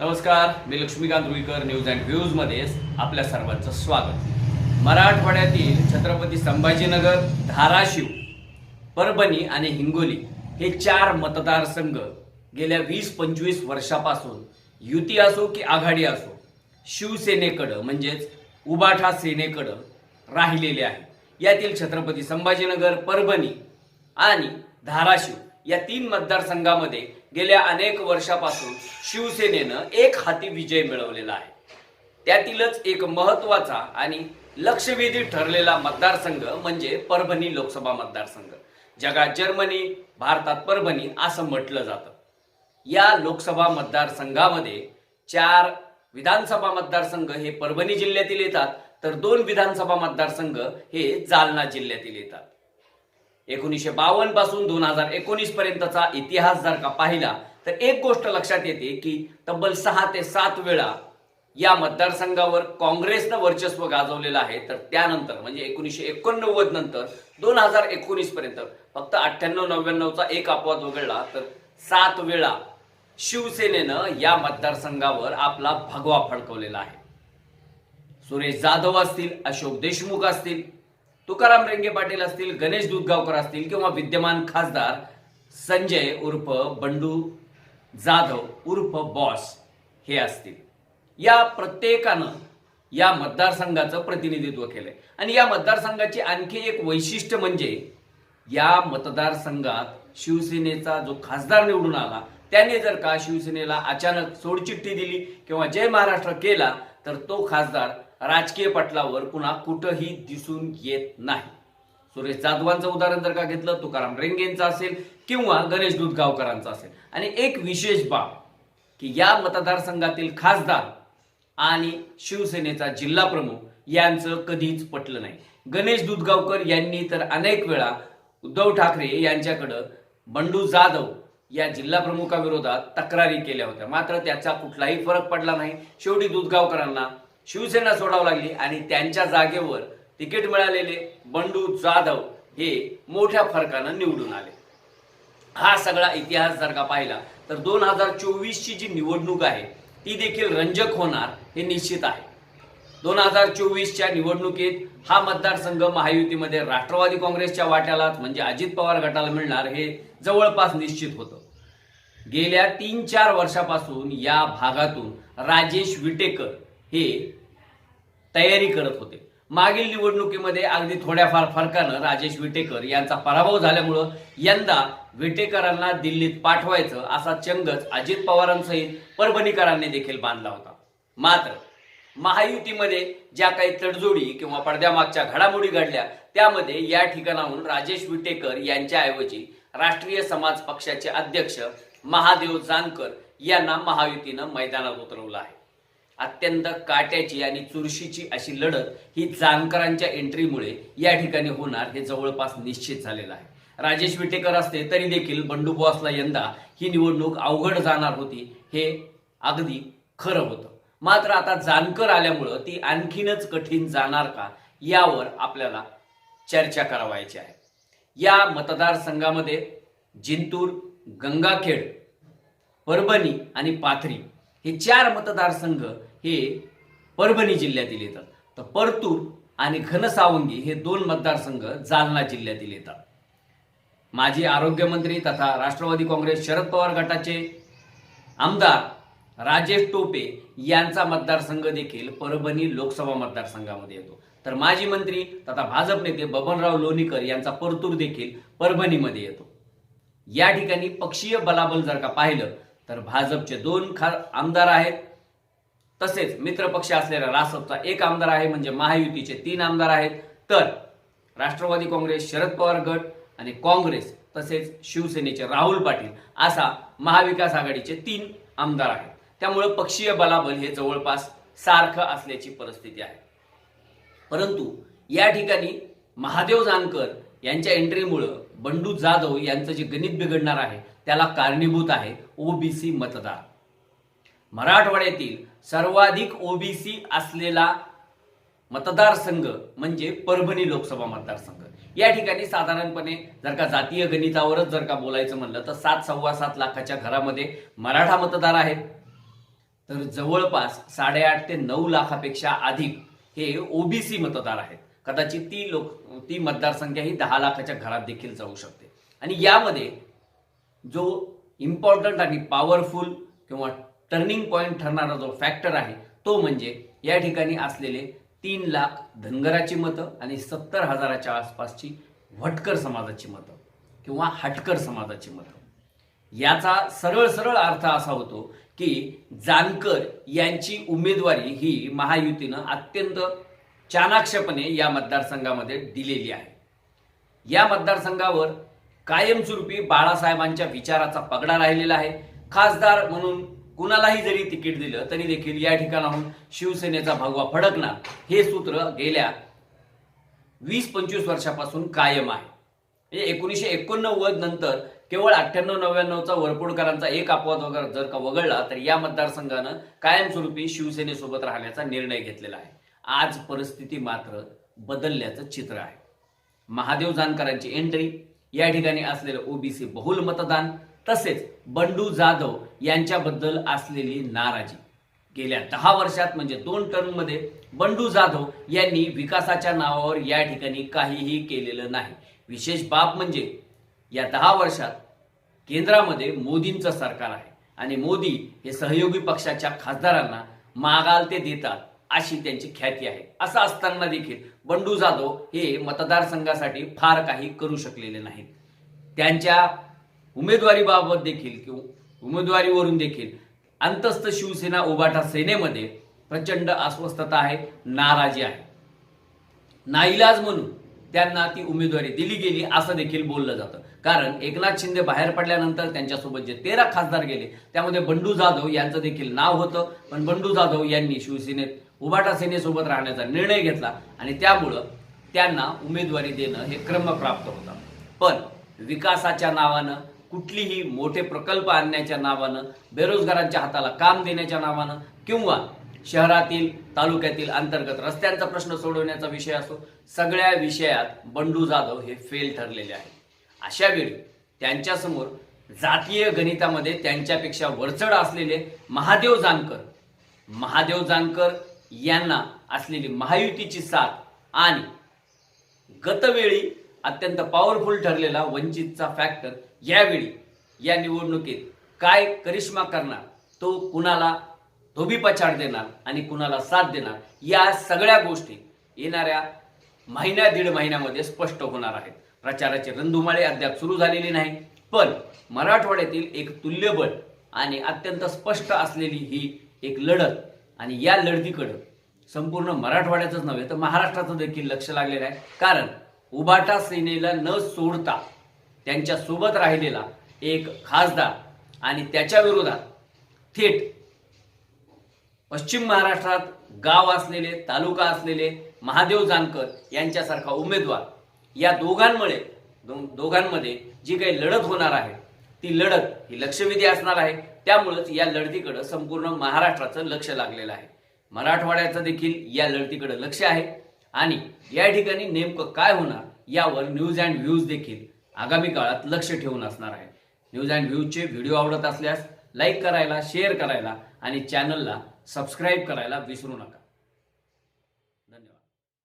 नमस्कार मी Laxmikant Ruikar news and व्ह्यूजमध्ये आपल्या सर्वांचं स्वागत. मराठवाड्यातील छत्रपती संभाजीनगर धाराशिव परभणी आणि हिंगोली हे चार मतदारसंघ गेल्या वीस पंचवीस वर्षापासून युती असो की आघाडी असो शिवसेनेकडं म्हणजेच उबाठा सेनेकडं राहिलेले आहे. यातील छत्रपती संभाजीनगर परभणी आणि धाराशिव या तीन मतदारसंघामध्ये गेल्या अनेक वर्षापासून शिवसेनेनं एक हाती विजय मिळवलेला आहे. त्यातीलच एक महत्त्वाचा आणि लक्षवेधी ठरलेला मतदारसंघ म्हणजे परभणी लोकसभा मतदारसंघ. जगात जर्मनी भारतात परभणी असं म्हटलं जातं. या लोकसभा मतदारसंघामध्ये चार विधानसभा मतदारसंघ हे परभणी जिल्ह्यातील येतात तर दोन विधानसभा मतदारसंघ हे जालना जिल्ह्यातील येतात. एकोणीसशे बावन्नपासून दोन हजार एकोणीस पर्यंतचा इतिहास जर का पाहिला तर एक गोष्ट लक्षात येते की तब्बल सहा ते सात वेळा या मतदारसंघावर काँग्रेसनं वर्चस्व गाजवलेलं आहे. तर त्यानंतर म्हणजे एकोणीसशे एकोणनव्वद नंतर दोन हजार एकोणीस पर्यंत फक्त अठ्ठ्याण्णव नव्याण्णवचा एक अपवाद वगळला तर सात वेळा शिवसेनेनं या मतदारसंघावर आपला भगवा फडकवलेला आहे. सुरेश जाधव असतील अशोक देशमुख असतील तुकाराम रेंगे पाटील असतील गणेश दुधगावकर असतील किंवा विद्यमान खासदार संजय उर्फ बंडू जाधव उर्फ बॉस हे असतील. या प्रत्येकानं या मतदारसंघाचं प्रतिनिधित्व केलंय. आणि या मतदारसंघाची आणखी एक वैशिष्ट्य म्हणजे या मतदारसंघात शिवसेनेचा जो खासदार निवडून आला त्याने जर का शिवसेनेला अचानक सोडचिठ्ठी दिली किंवा जय महाराष्ट्र केला तर तो खासदार राजकीय पटलावर पुन्हा कुठंही दिसून येत नाही. सुरेश जाधवांचं उदाहरण जर का घेतलं तुकाराम रेंगेंचं असेल किंवा गणेश दूधगावकरांचं असेल. आणि एक विशेष बाब की या मतदारसंघातील खासदार आणि शिवसेनेचा जिल्हा प्रमुख यांचं कधीच पटलं नाही. गणेश दूधगावकर यांनी तर अनेक वेळा उद्धव ठाकरे यांच्याकडं बंडू जाधव या जिल्हा प्रमुखाविरोधात तक्रारी केल्या होत्या. मात्र त्याचा कुठलाही फरक पडला नाही. शेवटी दूधगावकरांना शिवसेना सोडावं लागली आणि त्यांच्या जागेवर तिकीट मिळालेले बंडू जाधव हे मोठ्या फरकानं निवडून आले. हा सगळा इतिहास जर का पाहिला तर दोन हजार चोवीसची जी निवडणूक आहे ती देखील रंजक होणार हे निश्चित आहे. दोन हजार चोवीसच्या निवडणुकीत हा मतदारसंघ महायुतीमध्ये राष्ट्रवादी काँग्रेसच्या वाट्यालाच म्हणजे अजित पवार गटाला मिळणार हे जवळपास निश्चित होतं. गेल्या तीन चार वर्षापासून या भागातून राजेश विटेकर हे तयारी करत होते. मागील निवडणुकीमध्ये अगदी थोड्याफार फरकानं राजेश विटेकर यांचा पराभव झाल्यामुळं यंदा विटेकरांना दिल्लीत पाठवायचं असा चंगच अजित पवारांसहित परभणीकरांनी देखील बांधला होता. मात्र महायुतीमध्ये ज्या काही तडजोडी किंवा पडद्यामागच्या घडामोडी घडल्या त्यामध्ये या ठिकाणाहून राजेश विटेकर यांच्याऐवजी राष्ट्रीय समाज पक्षाचे अध्यक्ष महादेव जानकर यांना महायुतीनं मैदानात उतरवलं आहे. अत्यंत काट्याची आणि चुरशीची अशी लढत ही जानकरांच्या एंट्रीमुळे या ठिकाणी होणार हे जवळपास निश्चित झालेलं आहे. राजेश विटेकर असते तरी देखील बंडूबॉसला यंदा ही निवडणूक अवघड जाणार होती हे अगदी खरं होतं. मात्र आता जानकर आल्यामुळं ती आणखीनच कठीण जाणार का यावर आपल्याला चर्चा करावायची आहे. या मतदारसंघामध्ये जिंतूर गंगाखेड परभणी आणि पाथरी हे चार मतदारसंघ हे परभणी जिल्ह्यातील येतात. तर परतूर आणि घनसावंगी हे दोन मतदारसंघ जालना जिल्ह्यातील येतात. माजी आरोग्यमंत्री तथा राष्ट्रवादी काँग्रेस शरद पवार गटाचे आमदार राजेश टोपे यांचा मतदारसंघ देखील परभणी लोकसभा मतदारसंघामध्ये येतो. तर माजी मंत्री तथा भाजप नेते बबनराव लोणीकर यांचा परतूर देखील परभणीमध्ये येतो. या ठिकाणी पक्षीय बलाबल जर का पाहिलं तर भाजपचे दोन खा आमदार आहेत. तसेच मित्रपक्ष असलेल्या रासपचा एक आमदार आहे म्हणजे महायुतीचे तीन आमदार आहेत. तर राष्ट्रवादी काँग्रेस शरद पवार गट आणि काँग्रेस तसेच शिवसेनेचे राहुल पाटील असा महाविकास आघाडीचे तीन आमदार आहेत. त्यामुळे पक्षीय बलाबल हे जवळपास सारखं असल्याची परिस्थिती आहे. परंतु या ठिकाणी महादेव जानकर यांच्या एंट्रीमुळं बंडू जाधव यांचं जे गणित बिघडणार आहे त्याला कारणीभूत आहे ओबीसी मतदार. मराठवाड्यातील सर्वाधिक ओबीसी असलेला मतदारसंघ म्हणजे परभणी लोकसभा मतदारसंघ. या ठिकाणी साधारणपणे जर का जातीय गणितावरच जर का बोलायचं म्हणलं तर सात सव्वा सात लाखाच्या घरामध्ये मराठा मतदार आहेत. तर जवळपास साडेआठ ते नऊ लाखापेक्षा अधिक हे ओबीसी मतदार आहेत. कदाचित ती लोक ती मतदारसंख्या ही दहा लाखाच्या घरात देखील जाऊ शकते. आणि यामध्ये जो इम्पॉर्टंट आणि पॉवरफुल किंवा टर्निंग पॉईंट ठरणारा जो फॅक्टर आहे तो म्हणजे या ठिकाणी असलेले तीन लाख धनगराची मतं आणि सत्तर हजाराच्या आसपासची भटकर समाजाची मतं किंवा हटकर समाजाची मतं. याचा सरळ सरळ अर्थ असा होतो की जानकर यांची उमेदवारी ही महायुतीनं अत्यंत चाणाक्षपणे या मतदारसंघामध्ये दिलेली आहे. या मतदारसंघावर कायमस्वरूपी बाळासाहेबांच्या विचाराचा पगडा राहिलेला आहे. खासदार म्हणून कुणालाही जरी तिकीट दिलं तरी देखील या ठिकाणाहून शिवसेनेचा भगवा फडकणार. हे सूत्र गेल्या वीस पंचवीस वर्षापासून कायम आहे. म्हणजे एकोणीसशे एकोणनव्वद नंतर केवळ अठ्ठ्याण्णव नव्याण्णवचा वरपुडकरांचा एक अपवाद वगैरे जर का वगळला तर या मतदारसंघानं कायमस्वरूपी शिवसेनेसोबत राहण्याचा निर्णय घेतलेला आहे. आज परिस्थिती मात्र बदलल्याचं चित्र आहे. महादेव जानकरांची एंट्री या ठिकाणी असलेलं ओबीसी बहुल मतदान तसेच बंडू जाधव यांच्याबद्दल असलेली नाराजी. गेल्या दहा वर्षात म्हणजे दोन टर्ममध्ये बंडू जाधव यांनी विकासाच्या नावावर या ठिकाणी काहीही केलेलं नाही. विशेष बाब म्हणजे या दहा वर्षात केंद्रामध्ये मोदींचं सरकार आहे आणि मोदी हे सहयोगी पक्षाच्या खासदारांना मागाल ते देतात अशी त्यांची ख्याती आहे. असं असताना देखील बंडू जाधव हे मतदारसंघासाठी फार काही करू शकलेले नाहीत. त्यांच्या उमेदवारीबाबत देखील किंवा उमेदवारीवरून देखील अंतस्थ शिवसेना उभाटा सेनेमध्ये प्रचंड अस्वस्थता आहे नाराजी आहे. नाईलाज म्हणून त्यांना ती उमेदवारी दिली गेली असं देखील बोललं जातं. कारण एकनाथ शिंदे बाहेर पडल्यानंतर त्यांच्यासोबत जे तेरा खासदार गेले त्यामध्ये बंडू जाधव यांचं देखील नाव होतं. पण बंडू जाधव यांनी शिवसेनेत उभाटा सेनेसोबत राहण्याचा निर्णय घेतला आणि त्यामुळं त्यांना उमेदवारी देणं हे क्रमप्राप्त होतं. पण विकासाच्या नावानं कुठलीही मोठे प्रकल्प आणण्याच्या नावानं बेरोजगारांच्या हाताला काम देण्याच्या नावानं किंवा शहरातील तालुक्यातील अंतर्गत रस्त्यांचा प्रश्न सोडवण्याचा विषय असो सगळ्या विषयात बंडू जाधव हे फेल ठरलेले आहे अशा वेळी त्यांच्यासमोर जातीय गणितामध्ये त्यांच्यापेक्षा वरचढ असलेले महादेव जानकर महादेव जानकर यांना असलेली महायुतीची साथ आणि गतवेळी अत्यंत पॉवरफुल ठरलेला वंचितचा फॅक्टर यावेळी या निवडणुकीत काय करिश्मा करणार तो कुणाला धोबी पछाड देणार आणि कुणाला साथ देणार या सगळ्या गोष्टी येणाऱ्या महिन्या दीड महिन्यामध्ये स्पष्ट होणार आहेत. प्रचाराचे रंधुमाळे अद्याप सुरू झालेली नाही पण मराठवाड्यातील एक तुल्यबळ आणि अत्यंत स्पष्ट असलेली ही एक लढत आणि या लढतीकडं संपूर्ण मराठवाड्याचंच नव्हे तर महाराष्ट्राचं देखील लक्ष लागलेलं आहे. कारण उबाटा सेनेला न सोडता त्यांच्यासोबत राहिलेला एक खासदार आणि त्याच्या विरोधात थेट पश्चिम महाराष्ट्रात गाव असलेले तालुका असलेले महादेव जानकर यांच्यासारखा उमेदवार या दोघांमुळे दो- दोघांमध्ये जी काही लढत होणार आहे ती लढत ही लक्षवेधी असणार आहे. त्यामुळंच या लढतीकडं संपूर्ण महाराष्ट्राचं लक्ष लागलेलं आहे. मराठवाड्याचं देखील या लढतीकडे लक्ष आहे. आणि या ठिकाणी नेमकं काय होणार यावर न्यूज अँड व्ह्यूज देखील आगामी काळात लक्ष ठेवून असणार आहे. न्यूज अँड व्ह्यूजचे व्हिडिओ आवडत असल्यास लाईक करायला शेअर करायला आणि चॅनलला सबस्क्राईब करायला विसरू नका.